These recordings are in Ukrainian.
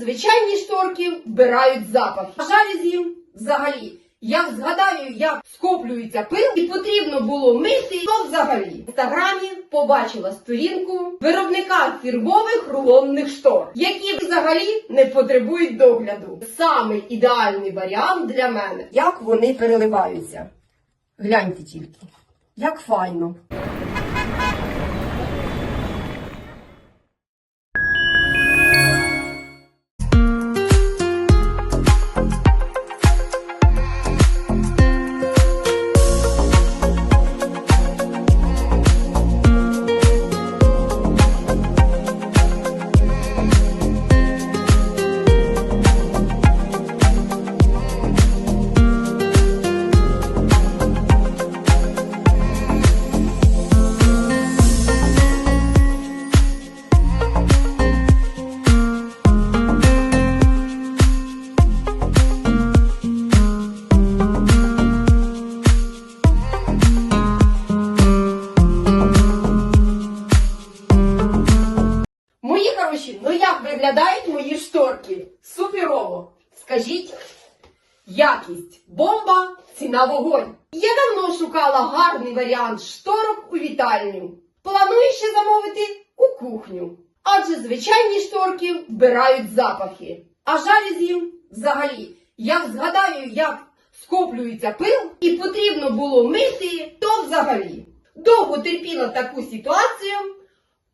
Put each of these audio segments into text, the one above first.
Звичайні шторки вбирають запахи. А жалюзі взагалі. Як згадаю, як скоплюється пил і потрібно було мити, то взагалі. В інстаграмі побачила сторінку виробника фірмових рулонних штор, які взагалі не потребують догляду. Саме ідеальний варіант для мене. Як вони переливаються. Гляньте тільки, як файно. Хороші, ну як виглядають мої шторки? Суперово! Скажіть, якість, бомба, ціна вогонь. Я давно шукала гарний варіант шторок у вітальню. Планую ще замовити у кухню. Адже звичайні шторки вбирають запахи. А жалюзі взагалі. Як згадаю, як скоплюється пил і потрібно було мити, то взагалі. Довго терпіла таку ситуацію.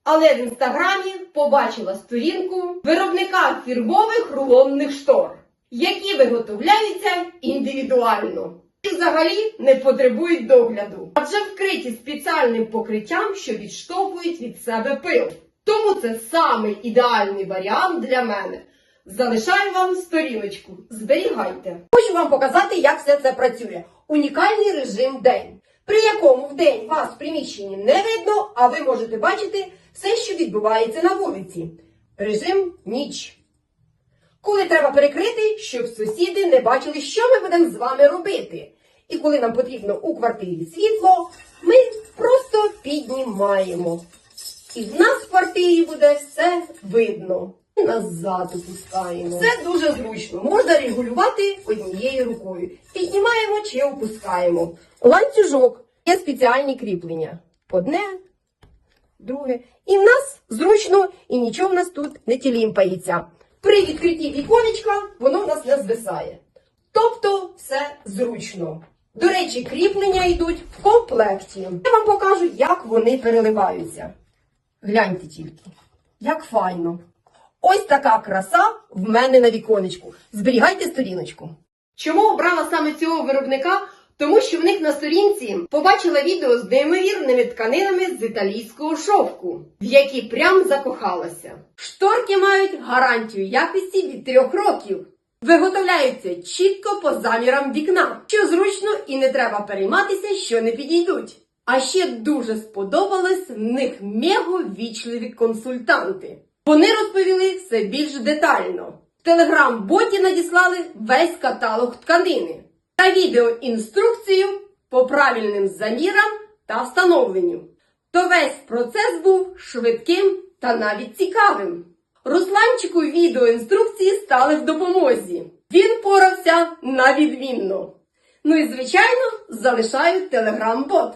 Але в інстаграмі побачила сторінку виробника фірмових рулонних штор, які виготовляються індивідуально і взагалі не потребують догляду, адже вкриті спеціальним покриттям, що відштовхують від себе пил. Тому це самий ідеальний варіант для мене. Залишаю вам сторіночку. Зберігайте. Хочу вам показати, як все це працює. Унікальний режим день, при якому в день вас в приміщенні не видно, а ви можете бачити все, що відбувається на вулиці. Режим ніч. Коли треба перекрити, щоб сусіди не бачили, що ми будемо з вами робити. І коли нам потрібно у квартирі світло, ми просто піднімаємо. І в нас в квартирі буде все видно. Назад опускаємо. Це дуже зручно. Можна регулювати однією рукою. Піднімаємо чи опускаємо. Ланцюжок є спеціальні кріплення. Одне, друге. І в нас зручно, і нічого в нас тут не тілімпається. При відкритті віконечка воно в нас не звисає. Тобто все зручно. До речі, кріплення йдуть в комплекті. Я вам покажу, як вони переливаються. Гляньте тільки, як файно. Ось така краса в мене на віконечку. Зберігайте сторіночку. Чому обрала саме цього виробника? Тому що в них на сторінці побачила відео з неймовірними тканинами з італійського шовку, в які прям закохалася. Шторки мають гарантію якості від трьох років. Виготовляються чітко по замірам вікна, що зручно і не треба перейматися, що не підійдуть. А ще дуже сподобалось в них меговічливі консультанти. Вони розповіли все більш детально. В телеграм-боті надіслали весь каталог тканини та відеоінструкцію по правильним замірам та встановленню. То весь процес був швидким та навіть цікавим. Русланчику відеоінструкції стали в допомозі. Він порався на відмінно. Ну і звичайно залишаю телеграм-бот.